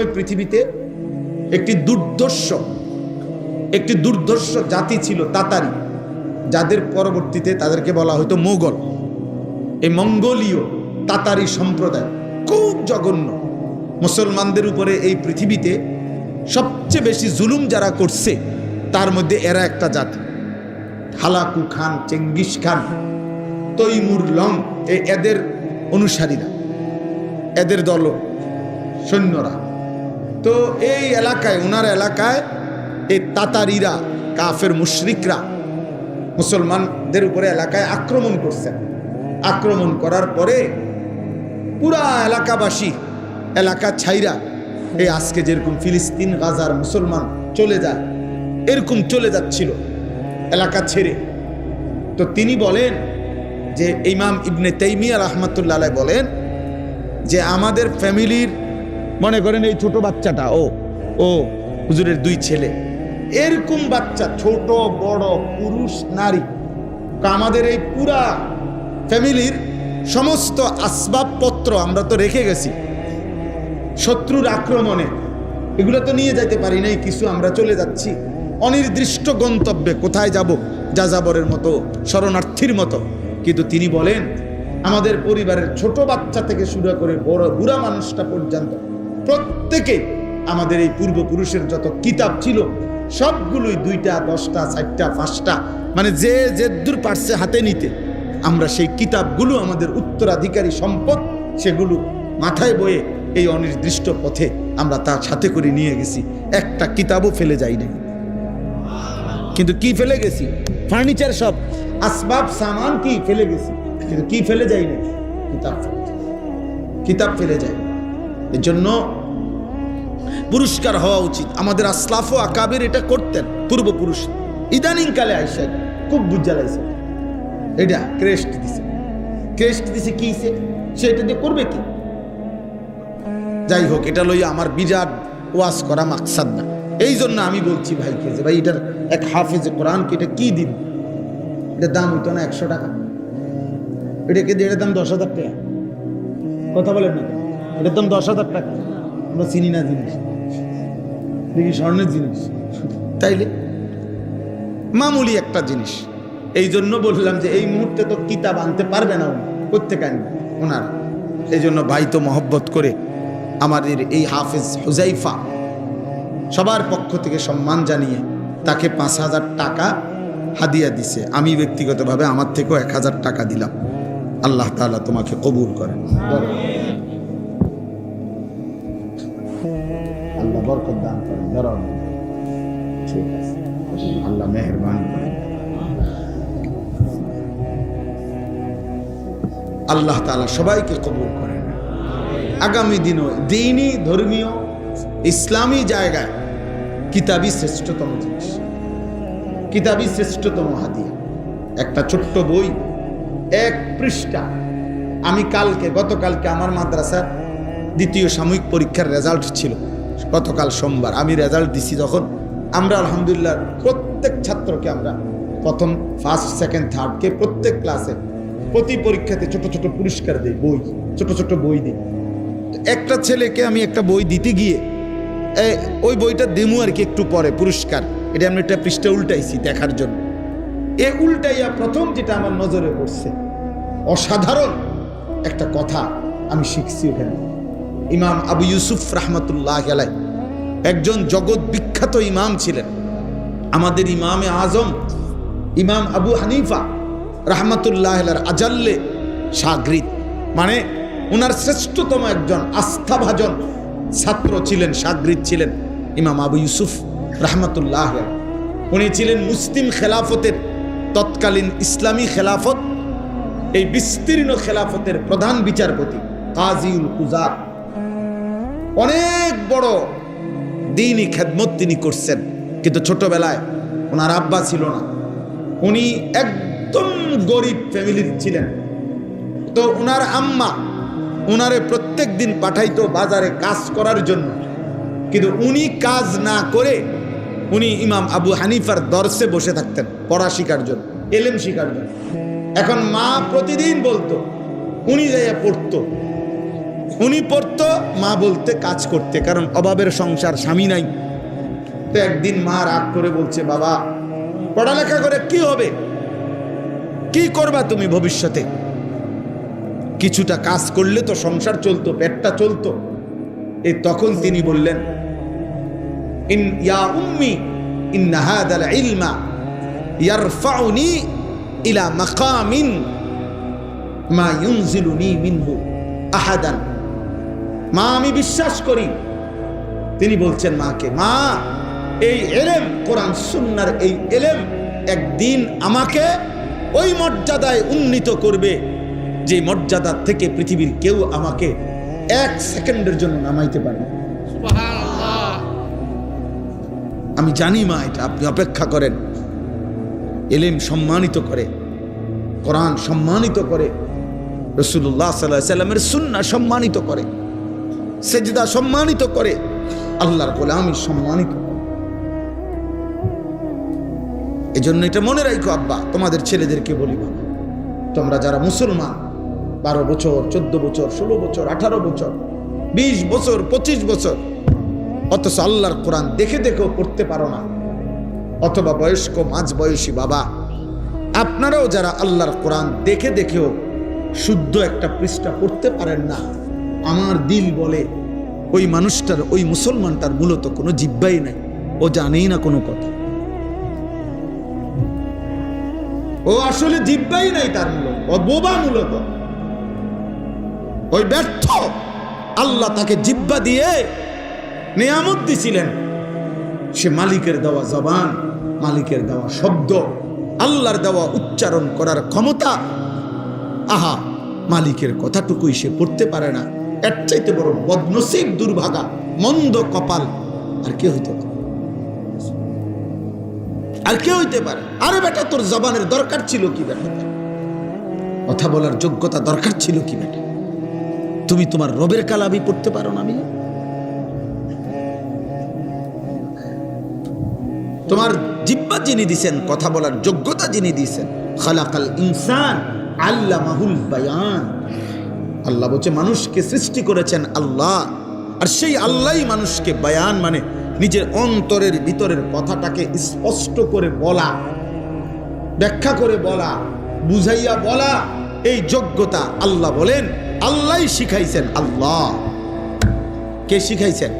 ওই পৃথিবীতে একটি দুর্ধর্ষ একটি দুর্ধর্ষ জাতি ছিল তাতারি, যাদের পরবর্তীতে তাদেরকে বলা হতো মোগল। এই মঙ্গোলীয় তাতারি সম্প্রদায় খুব জঘন্য। মুসলমানদের উপরে এই পৃথিবীতে সবচেয়ে বেশি জুলুম যারা করছে, তার মধ্যে এরা একটা জাতি। Hulagu Khan, Genghis Khan, Timur Lang এদের অনুসারীরা, এদের দল সৈন্যরা। তো এই এলাকায় ওনার এলাকায় এই তাতারিরা, কাফের মুশরিকরা মুসলমানদের উপরে এলাকায় আক্রমণ করছেন আক্রমণ করার পরে পুরা এলাকাবাসী, এলাকা ছাইরা এই আজকে যেরকম ফিলিস্তিন, গাজার মুসলমান চলে যায়, এরকম চলে যাচ্ছিল এলাকা ছেড়ে। তো তিনি বলেন যে, ইমাম ইবনে তাইমিয়া রহমতুল্লাহ বলেন যে, আমাদের ফ্যামিলির মনে করেন এই ছোট বাচ্চাটা, ও ও, হুজুরের দুই ছেলে। এরকম বাচ্চা, ছোট, বড়, পুরুষ, নারী। আমাদের এই পুরা ফ্যামিলির সমস্ত আসবাবপত্র আমরা তো রেখে গেছি। শত্রুর আক্রমণে। এগুলো তো নিয়ে যাইতে পারি নাই, কিছু আমরা চলে যাচ্ছি। অনির্দিষ্ট গন্তব্যে কোথায় যাব, যাযাবরের মতো, শরণার্থীর মতো। কিন্তু তিনি বলেন, আমাদের পরিবারের ছোট বাচ্চা থেকে শুরু করে বড় বুড়া মানুষটা পর্যন্ত প্রত্যেকে আমাদের এই পূর্বপুরুষের যত কিতাব ছিল, সবগুলোই দুইটা, দশটা, চারটা, পাঁচটা মানে যে যে দূর পারছে হাতে নিতে, আমরা সেই কিতাবগুলো আমাদের উত্তরাধিকারী সম্পদ, সেগুলো মাথায় বয়ে এই অনির্দিষ্ট পথে আমরা তার সাথে করে নিয়ে গেছি। একটা কিতাবও ফেলে যাই নাই কিন্তু কি ফেলে গেছি? ফার্নিচার সব, আসবাব, সামান কি ফেলে গেছি? কিন্তু কি ফেলে যাই না কিতাব কিতাব ফেলে যায় এর জন্য পুরস্কার হওয়া উচিত। আমাদের আসলাফ ও আকাবের এটা করতেন, পূর্বপুরুষ। ইদানিং কালে আইসা খুব বুঝালাইছে এটা ক্রেস্ট দিছে। ক্রেস্ট দিছে কি সে? সেটা দিয়ে করবে কি? যাই হোক, এটা লইয়া আমার বিরাট ওয়াজ করা মাকসাদ না। এই জন্য আমি বলছি ভাইকে যে, ভাই, এটার এক হাফেজে কোরআনকে এটা কি দিন? এটার দাম হইতো না একশো টাকা। এটাকে এটার দাম দশ হাজার টাকা। কথা বলেন না এটার দাম দশ হাজার টাকা। আমরা চিনি না জিনিস দেখি স্বর্ণের জিনিস। তাইলে? মামুলি একটা জিনিস। এই জন্য বললাম যে, এই মুহূর্তে তো কিতাব আনতে পারবে না উনি। কোথেকে আনবে? ওনার। এই জন্য ভাই তো মহব্বত করে আমাদের এই হাফেজ হুজাইফা সবার পক্ষ থেকে সম্মান জানিয়ে তাকে পাঁচ হাজার টাকা হাদিয়া দিছে। আমি ব্যক্তিগতভাবে আমার থেকেও এক হাজার টাকা দিলাম। আল্লাহ তাআলা তোমাকে কবুল করেন। বরকত দান করেন ধরো ঠিক আছে। আল্লাহ মেহরবান আল্লাহ তাআলা সবাইকে কবুল করেন। আগামী দিনও দিনই ধর্মীয়, ইসলামী জায়গায় কিতাবই শ্রেষ্ঠতম জিনিস। কিতাবই শ্রেষ্ঠতম হাতিয়া একটা ছোট্ট বই, এক পৃষ্ঠা। আমি কালকে, গতকালকে আমার মাদ্রাসার দ্বিতীয় সাময়িক পরীক্ষার রেজাল্ট ছিল। গতকাল সোমবার আমি রেজাল্ট দিছি যখন আমরা আলহামদুলিল্লাহ প্রত্যেক ছাত্রকে আমরা প্রথম ফার্স্ট সেকেন্ড থার্ডকে প্রত্যেক ক্লাসে প্রতি পরীক্ষাতে ছোট ছোট পুরস্কার দিই, বই, ছোট ছোট বই দিই। একটা ছেলেকে আমি একটা বই দিতে গিয়ে ওই বইটা দেমু আর কি একটু পরে, পুরস্কার। এটা আমি একটা পৃষ্ঠা উল্টাইছি দেখার জন্য। এ উল্টাইয়া প্রথম যেটা আমার নজরে পড়ছে, অসাধারণ একটা কথা আমি শিখছি ওখানে। ইমাম আবু ইউসুফ রহমতুল্লাহ আলাই একজন জগৎ বিখ্যাত ইমাম ছিলেন। আমাদের ইমামে আজম, ইমাম আবু হানিফা রহমতুল্লাহ আজাল্লে সাগরিদ। মানে ওনার শ্রেষ্ঠতম একজন আস্থাভাজন ছাত্র ছিলেন, সাগরিদ ছিলেন ইমাম আবু ইউসুফ রহমতুল্লাহ উনি ছিলেন মুসলিম খেলাফতের তৎকালীন ইসলামী খেলাফত, এই বিস্তীর্ণ খেলাফতের প্রধান বিচারপতি কাজিউল কুজার। অনেক বড় দিনই খেদমত তিনি করছেন। কিন্তু ছোটবেলায় ওনার আব্বা ছিল না। উনি একদম গরিব ফ্যামিলির ছিলেন। তো ওনার আম্মা ওনারে প্রত্যেক দিন পাঠাইতো বাজারে কাজ করার জন্য। কিন্তু উনি কাজ না করে উনি ইমাম আবু হানিফার দর্শে বসে থাকতেন পড়া শিকার জন্য, এলেম শিকার জন্য। এখন মা প্রতিদিন বলতো, উনি যাইয়া পড়তো। উনি পড়তো, মা বলতে কাজ করতে, কারণ অভাবের সংসার, স্বামী নাই। তো একদিন মা রাগ করে বলছে, বাবা, পড়ালেখা করে কি হবে? কি করবা তুমি ভবিষ্যতে? কিছুটা কাজ করলে তো সংসার চলতো, পেটটা চলতো। এই তখন তিনি বললেন, ইন ইয়া উম্মি ইন হাদাল ইলমা ইয়ারফাউনি ইলা মাকামিন মা ইউনজিলুনি মিনহু আহাদান। মা, আমি বিশ্বাস করি। তিনি বলছেন মাকে, মা, এই এলেম, কোরআন সুন্নার এই এলেম একদিন আমাকে ওই মর্যাদায় উন্নীত করবে, যে মর্যাদা থেকে পৃথিবীর কেউ আমাকে এক সেকেন্ডের জন্য নামাইতে পারে আমি জানি মা এটা, আপনি অপেক্ষা করেন। এলেম সম্মানিত করে, কোরআন সম্মানিত করে রসুল্লাহ সাল্লাহ সাল্লামের সুন্না সম্মানিত করে। সেজদা সম্মানিত করে, আল্লাহর গোলামি সম্মানিত করে। এই জন্য এটা মনে রাখো আব্বা, তোমাদের ছেলেদেরকে বলি বাবা, তোমরা যারা মুসলমান, বারো বছর, চোদ্দ বছর, ষোলো বছর, আঠারো বছর, বিশ বছর, পঁচিশ বছর, অথচ আল্লাহর কোরআন দেখে দেখেও পড়তে পারো না, অথবা বয়স্ক মাঝ বয়সী বাবা, আপনারাও যারা আল্লাহর কোরআন দেখে দেখেও শুদ্ধ একটা পৃষ্ঠা পড়তে পারেন না আমার দিল বলে, ওই মানুষটার, ওই মুসলমানটার মূলত কোনো জিব্বাই নাই। ও জানেই না কোনো কথা। ও আসলে জিব্বাই নাই তার মূলত, ও বোবা মূলত। ওই ব্যর্থ আল্লাহ তাকে জিব্বা দিয়ে নিয়ামত দিছিলেন। সে মালিকের দেওয়া জবান, মালিকের দেওয়া শব্দ, আল্লাহর দেওয়া উচ্চারণ করার ক্ষমতা, আহা, মালিকের কথাটুকুই সে পড়তে পারে না। এর চাইতে বড় বদনসিব, দুর্ভাগা, মন্দ কপাল আর কে হইতে পারে। আর কে হইতে পারে। আরে বেটা, তোর জবানের দরকার ছিল কি বেটা? কথা বলার যোগ্যতা দরকার ছিল কি বেটা? তুমি তোমার রবের কালাবি পড়তে পারো না আমি তোমার জিব্বা যিনি দিছেন, কথা বলার যোগ্যতা যিনি দিছেন, খালাকাল ইনসান আল্লামাহুল বায়ান। আল্লাহ বলছে, মানুষকে সৃষ্টি করেছেন আল্লাহ। আর সেই আল্লাহই মানুষকে বায়ান মানে নিজের অন্তরের ভিতরের কথাটাকে স্পষ্ট করে বলা, ব্যাখ্যা করে বলা, বুঝাইয়া বলা। এই যোগ্যতা আল্লাহ বলেন, আল্লাহ শিখাইছেন আল্লাহ। কে শিখাইছেন?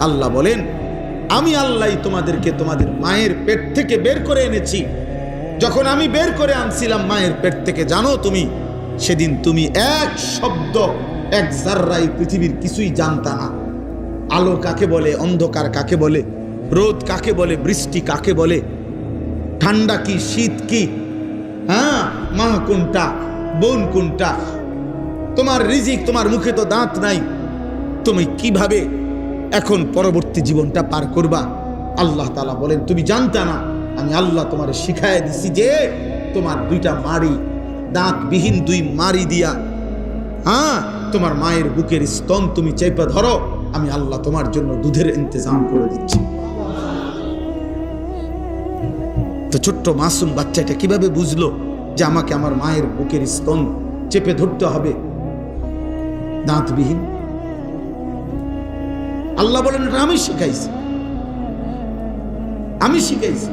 আল্লাহ বলেন আমি আল্লাহই তোমাদেরকে তোমাদের মায়ের পেট থেকে বের করে এনেছি। যখন আমি বের করে আনছিলাম মায়ের পেট থেকে, জানো তুমি, সেদিন তুমি এক শব্দ, এক জাররাই পৃথিবীর কিছুই জানতা না। আলো কাকে বলে, অন্ধকার কাকে বলে, রোদ কাকে বলে, বৃষ্টি কাকে বলে, ঠান্ডা কি, শীত কি হ্যাঁ মা কোনটা, বোন কোনটা, তোমার রিজিক তোমার মুখে তো দাঁত নাই, তুমি কীভাবে এখন পরবর্তী জীবনটা পার করবা। আল্লাহ তালা বলেন, তুমি জানতা না, আমি আল্লাহ তোমার শিখাই দিছি যে তোমার দুইটা মারি দাঁতবিহীন দুই মারি দিয়া হ্যাঁ তোমার মায়ের বুকের স্তন তুমি চেপে ধরো, আমি আল্লাহ তোমার জন্য দুধের ইন্তজাম করে দিচ্ছি। তো ছোট্ট মাসুম বাচ্চাটা কীভাবে বুঝলো যে আমাকে আমার মায়ের বুকের স্তন চেপে ধরতে হবে? দাঁতবিহীন আল্লাহ বলেন, এটা আমি শিখাইছি। আমি শিখাইছি।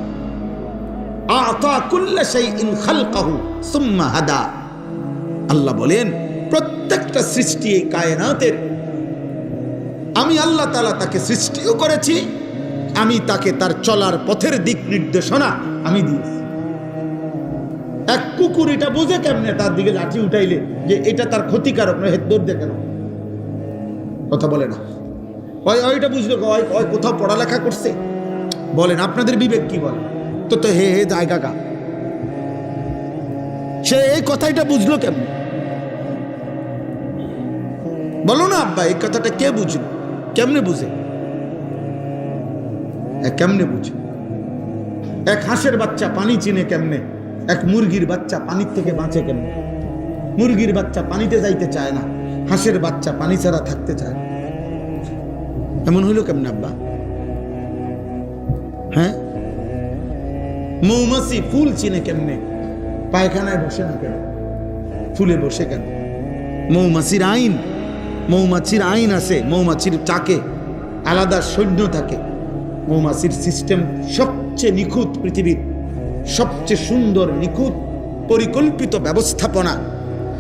আমি আল্লাহ তাকে সৃষ্টিও করেছি, আমি তাকে তার চলার পথের দিক নির্দেশনা আমি দিয়েছি। এক কুকুর এটা বোঝে কেমনে? তার দিকে লাঠি উঠাইলে যে এটা তার ক্ষতিকারক নয় কেন? কথা বলে না। ওই ওইটা বুঝলো ওই ওই কোথাও পড়ালেখা করছে? বলেন, আপনাদের বিবেক কি বলে? তো তো, হে হে জায়গা কা সে এই কথাটা বুঝলো কেমন? বলো না, আব্বা, এই কথাটা কে বুঝলো কেমনে বুঝে? কেমনে বুঝে? এক হাঁসের বাচ্চা পানি চিনে কেমনে? এক মুরগির বাচ্চা পানির থেকে বাঁচে কেমনে? মুরগির বাচ্চা পানিতে যাইতে চায় না, হাঁসের বাচ্চা পানি ছাড়া থাকতে চায় না। এমন হইল কেমনে, আব্বা? হ্যাঁ? মৌমাছি ফুল চিনে কেমনে? পায়খানায় বসে না কেন? ফুলে বসে কেন? মৌমাছির আইন মৌমাছির আইন আছে, মৌমাছির চাকে আলাদা সৈন্য থাকে। মৌমাছির সিস্টেম সবচেয়ে নিখুঁত পৃথিবীর, সবচেয়ে সুন্দর, নিখুঁত, পরিকল্পিত ব্যবস্থাপনা,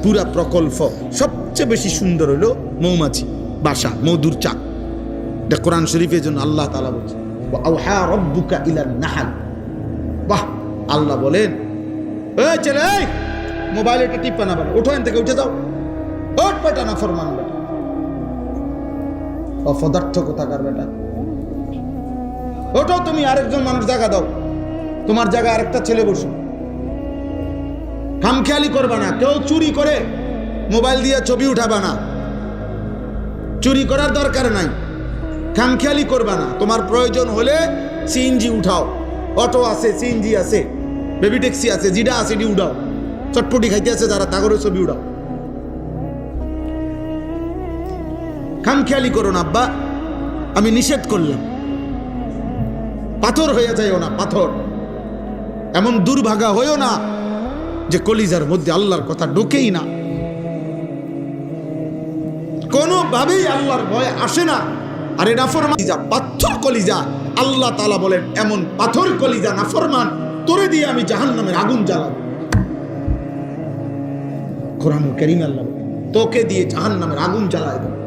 পুরা প্রকল্প সবচেয়ে বেশি সুন্দর হলো মৌমাছি, বাসা, মধুর চাক। এটা কোরআন শরীফের জন্য আল্লাহ তালা বলছে আউহা রব্বুকা ইলান নাহাল। বাহ, আল্লাহ বলেন, এই ছেলে মোবাইল এটা টিপা না বলে ওঠো এখান থেকে, উঠে যাও। ওট বেটা না ফরমান বেটা। অপদার্থ কোথাকার বেটা? ওঠো তুমি, আরেকজন মানুষ জায়গা দাও। তোমার জায়গায় আরেকটা ছেলে বসো। খামখেয়ালি করবা না, কেউ চুরি করে মোবাইল দিয়ে ছবি উঠাবা না। চুরি করার দরকার নাই। খামখেয়ালি করবা না। তোমার প্রয়োজন হলে সিএনজি উঠাও। অটো আছে, সিএনজি আছে, বেবি ট্যাক্সি আছে, জিডা আছে ডি উঠাও। চটপটি খাইতে আছে, যারা তাগরে ছবি উঠাও। খামখেয়ালি করো না, আব্বা। আমি নিষেধ করলাম। পাথর হয়ে যায়ও না, পাথর। এমন দুর্ভাগা হয়েও না যে কলিজার মধ্যে আল্লাহর কথা ঢোকেই না। কোনোভাবেই আল্লাহর ভয় আসে না। আর এ নাফরমান পাথর কলিজা। আল্লাহ তালা বলেন, এমন পাথর কলিজা নাফরমান তোরে দিয়ে আমি জাহান্নামের আগুন জ্বালাবো। কোরআন করিম আল্লাহ তোকে দিয়ে জাহান্নামের আগুন জ্বালায় দেবো।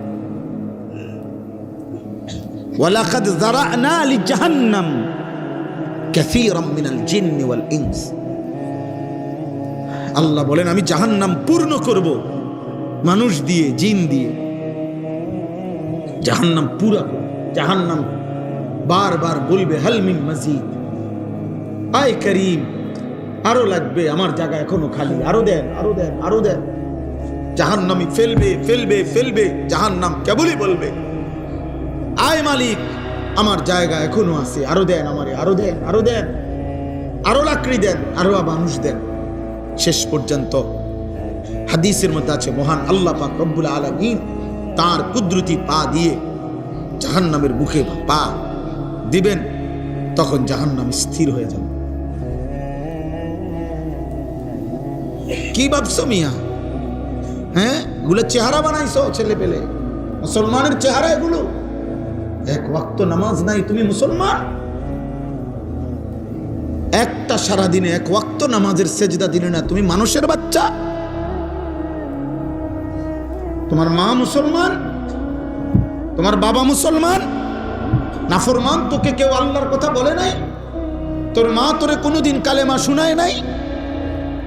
ওয়ালাকাদ যারানা লিজাহান্নাম কাসীরাম মিনাল জিন্নি ওয়াল ইনস। আল্লাহ বলেন, আমি জাহান্নাম পূর্ণ করব, মানুষ দিয়ে, জিন দিয়ে। জাহান্নাম পুরা। জাহান্নাম বারবার বলবে হালমিন মসজিদ আয় করিম, আরও লাগবে, আমার জায়গা এখনও খালি, আরও দেন আরও দেন আরও দেন। জাহান্নামি ফেলবে ফেলবে ফেলবে, জাহান্নাম কেবলই বলবে। আয় মালিক, আমার জায়গা এখনও আছে, আরও দেন আমারে, আরও দেন আরও দেন। আরও লাকড়ি দেন, আরও মানুষ দেন। শেষ পর্যন্ত হাদিসের মধ্যে আছে, মহান আল্লাহ পাক রব্বুল আলমিন তার কুদরতি পা দিয়ে জাহান্নামের মুখে পা দিবেন, তখন জাহান্নাম স্থির হয়ে যাবে। কি ভাবছ মিয়া? হ্যাঁ? এগুলো চেহারা বানাইছো ছেলে পেলে? মুসলমানের চেহারা এগুলো? এক ওয়াক্ত নামাজ নাই, তুমি মুসলমান? একটা সারা দিনে এক ওয়াক্ত নামাজের সেজদা দিলে না, তুমি মানুষের বাচ্চা? তোমার মা মুসলমান? তোমার বাবা মুসলমান? নাফরমান তোকে কেউ আল্লাহর কথা বলে নাই? তোর মা তোরে কোনোদিন কালেমা শুনায় নাই?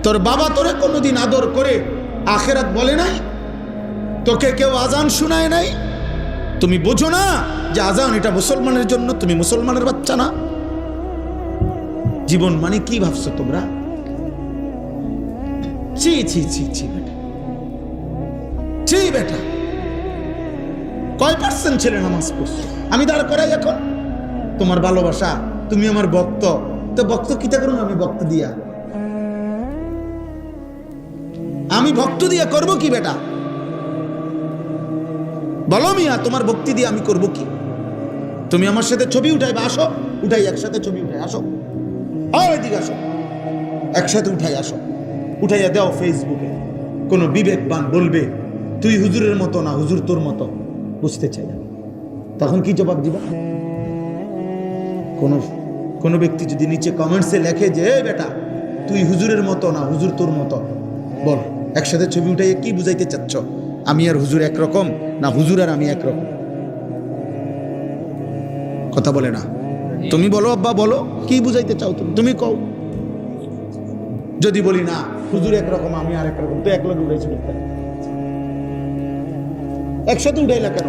তোর বাবা তোরে কোনোদিন আদর করে আখেরাত বলে নাই? তোকে কেউ আজান শুনায় নাই? তুমি বোঝো না যে আজান এটা মুসলমানের জন্য, তুমি মুসলমানের বাচ্চা না? জীবন মানে কি ভাবছ তোমরা? ছি ছি ছি ছি ছি বেটা। কয় পার্সেন্ট ছেলে নামাজ পড়ছো? আমি দাঁড় করাই এখন। তোমার ভালোবাসা, তুমি আমার ভক্ত। তো ভক্ত কিতা করুন আমি? ভক্ত দিয়া। আমি ভক্ত দিয়া করব কি বেটা? বলো মিয়া, তোমার ভক্তি দিয়ে আমি করব কি? তুমি আমার সাথে ছবি উঠাইবে, আসো। উঠাই, একসাথে ছবি উঠাই, আসো। এদিকে আসো। একসাথে উঠাই, আসো। উঠাইয়া দাও ফেসবুকে কোনো বিবেকবান বলবে তুই হুজুরের মতো না, হুজুর তোর মতো। বুঝতে চাই তখন কি জবাব দিবা? কোনো কোনো ব্যক্তি যদি নিচে কমেন্টসে লেখে যে, "এই বেটা, তুই হুজুরের মতো না, হুজুর তোর মতো। বল, একসাথে ছবি উঠাইয়ে কি বুঝাইতে চাচ্ছ? আমি আর হুজুর একরকম না হুজুর আর আমি একরকম? কথা বলে না। তুমি বলো, আব্বা, বলো, কি বুঝাইতে চাও তুমি? তুমি কও। যদি বলি না, হুজুর একরকম, আমি আর একরকম, তো এক লগে উঠাইছিল একসাথে উঠাইলা কেন